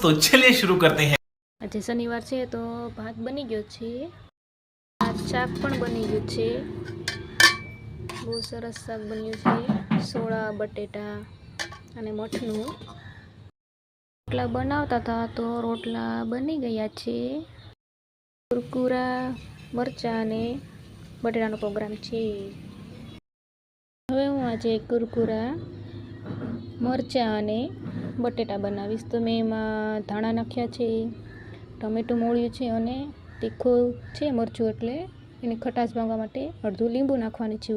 तो चलिए शुरू करते हैं આજે શનિવાર છે તો ભાત બની ગયો છે આ શાક પણ બની ગયું છે બહુ સરસ શાક બન્યું છે સોળા બટેટા અને મઠનું રોટલા બનાવતા હતા તો રોટલા બની ગયા છે કુરકુરા મરચાં અને બટેટાનો પ્રોગ્રામ છે હવે હું આજે કુરકુરા મરચાં અને બટેટા બનાવીશ. તો મેં એમાં ધાણા નાખ્યા છે, ટમેટું મોળ્યું છે અને તીખું છે મરચું, એટલે એની ખટાશ ભાંગવા માટે અડધું લીંબુ નાખવાનું છે.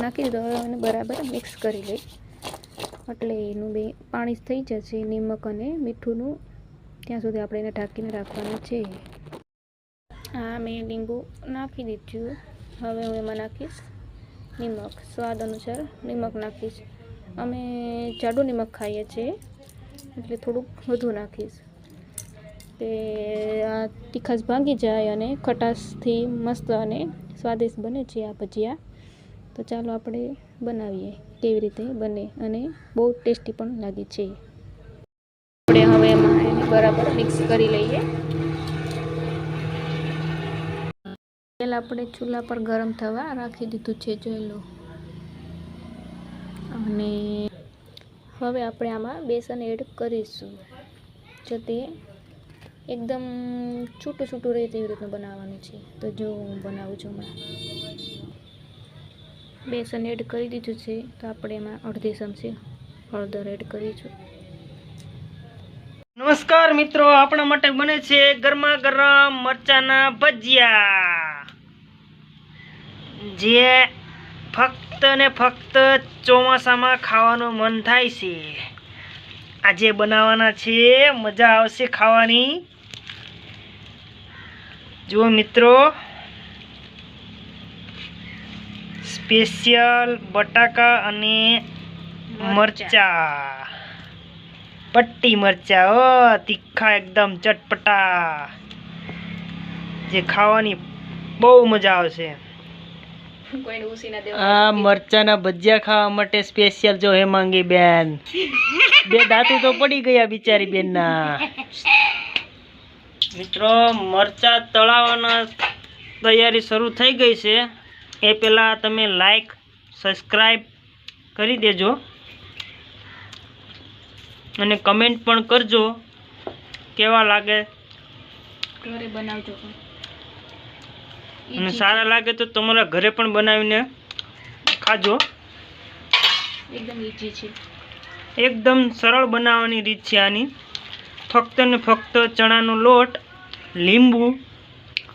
નાખ દીધો. હવે એને બરાબર મિક્સ કરી લઈ એટલે એનું બે, પાણી થઈ જશે, નિમક અને મીઠુંનું. ત્યાં સુધી આપણે એને ઢાંકીને રાખવાનું છે. હા, મેં લીંબુ નાખી દીધું. હવે હું એમાં નાખીશ નિમક. સ્વાદ અનુસાર નિમક નાખીશ. અમે જાડું નિમક ખાઈએ છીએ, એટલે થોડુંક વધુ નાખીશ. કે આ તીખાશ ભાંગી જાય અને ખટાશથી મસ્ત અને સ્વાદિષ્ટ બને છે આ ભજીયા. તો ચાલો આપણે બનાવીએ કેવી રીતે બને અને બહુ ટેસ્ટી પણ લાગે છે. આપણે હવે એમાં બરાબર મિક્સ કરી લઈએ. તેલ આપણે ચૂલા પર ગરમ થવા રાખી દીધું છે, જોઈ લો. અને હવે આપણે આમાં બેસન એડ કરીશું. જો તે એકદમ છૂટું છૂટું રહે તેવી રીતનું બનાવવાનું છે. તો જો હું બનાવું છું હમણાં. બેસન એડ કરી દીધું છે. તો આપણે એમાં અડધી ચમચી હળદર એડ કરીશું. નમસ્કાર મિત્રો, આપણા માટે બને છે ગરમા ગરમ મરચાના ભજીયા. જે ફક્ત ને ફક્ત ચોમાસામાં ખાવાનું મન થાય છે. આજે બનાવવાના છે મજા આવશે ખાવાની. જુઓ મિત્રો સ્પેશિયલ બટાકા અને મરચા. પટ્ટી મરચા ઓ તીખા એકદમ ચટપટા. જે ખાવાની બહુ મજા આવશે. આ મરચાના ભજીયા ખાવા માટે સ્પેશિયલ જો હેમાંગી બેન. બે દાંતું તો પડી ગયા બિચારી બેનના. મિત્રો મરચા તળાવવાના તૈયારી શરૂ થઈ ગઈ છે. એ પહેલાં તમે લાઈક સબસ્ક્રાઈબ કરી દેજો. અને કમેન્ટ પણ કરજો. કેવા લાગે? ઘરે બનાવજો અને સારા લાગે તો તમારા ઘરે પણ બનાવીને ખાજો. એકદમ ઈજી છે. એકદમ સરળ બનાવવાની રીત છે આની. ફક્ત ને ફક્ત ચણાનો લોટ લીંબુ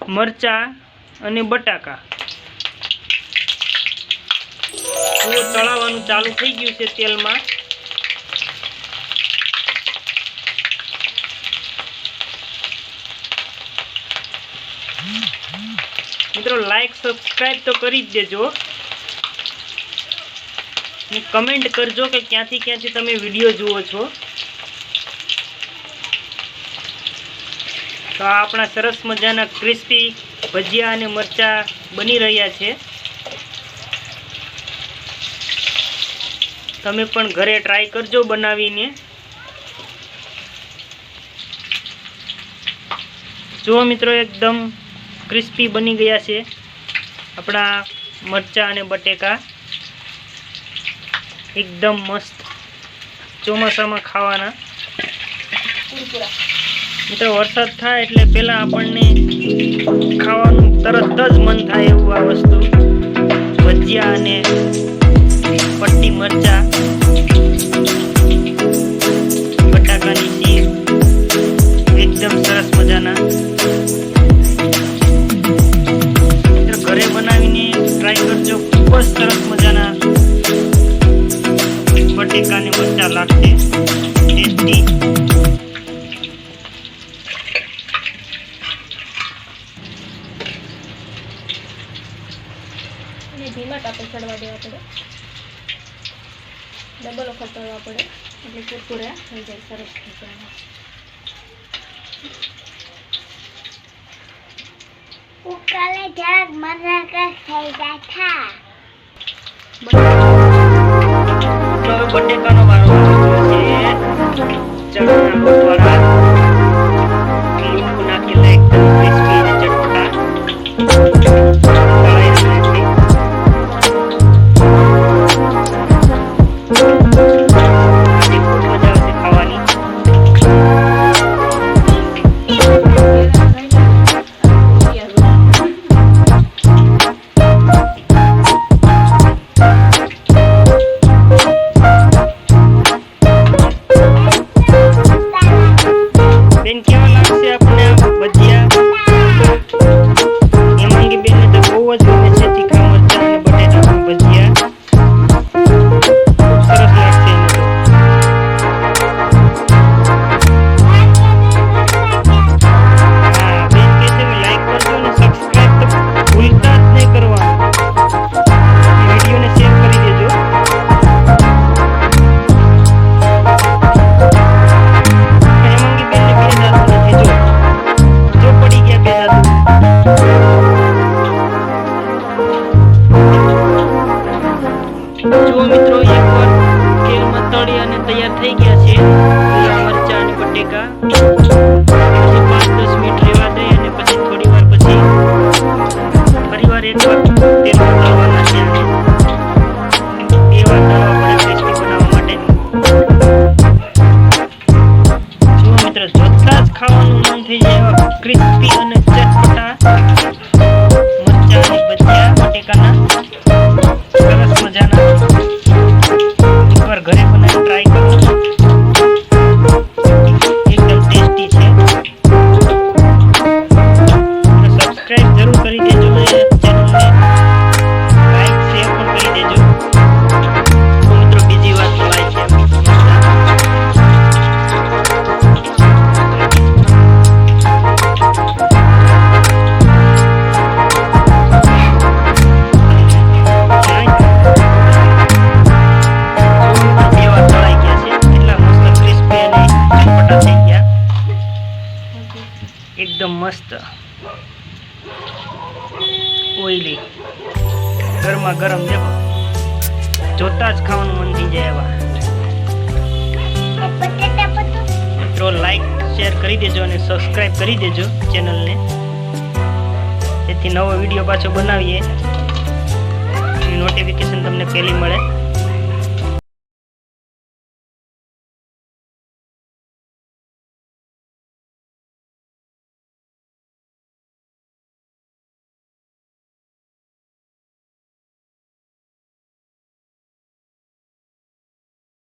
મરચાં અને બટાકા. તળાવવાનું ચાલુ થઈ ગયું છે તેલમાં. મિત્રો લાઈક સબસ્ક્રાઈબ તો કરી જ દેજો. અને કમેન્ટ કરજો કે ક્યાંથી ક્યાંથી તમે વીડિયો જુઓ છો. તો આ આપણા સરસ મજાના ક્રિસ્પી ભજીયા અને મરચાં બની રહ્યા છે. તમે પણ ઘરે ટ્રાય કરજો બનાવીને. જુઓ મિત્રો, એકદમ ક્રિસ્પી બની ગયા છે. આપણા મરચાં અને બટેકા એકદમ મસ્ત ચોમાસામાં ખાવાના. મિત્રો, વરસાદ થાય એટલે પહેલાં આપણને ખાવાનું તરત જ મન થાય એવું આ વસ્તુ. ભજીયા અને ખૂબ જ સરસ મજાના. બટેકાને મરચા લાગશે ટેસ્ટી. ધીમા તાપે ચડવા દેવા પડે. ડબલ વખત પડે. એટલે કુરકુરા થઈ જાય સરસ થઈ જાય ઉકાલે જરાક મરકા થઈ ગયા હવે બટેકાનો વારો છે. મિત્રો એકવાર તેલમાં તળી અને તૈયાર થઈ ગયા છે. મરચા અને બટેકા. એકદમ મસ્ત ઓઈલી ગરમા ગરમ દેવો જોતા જ ખાવાનું મન થઈ જાય એવા. મિત્રો લાઈક શેર કરી દેજો અને સબસ્ક્રાઈબ કરી દેજો ચેનલને જેથી નવો વીડિયો પાછો બનાવીએ. નોટિફિકેશન તમને પહેલી મળે.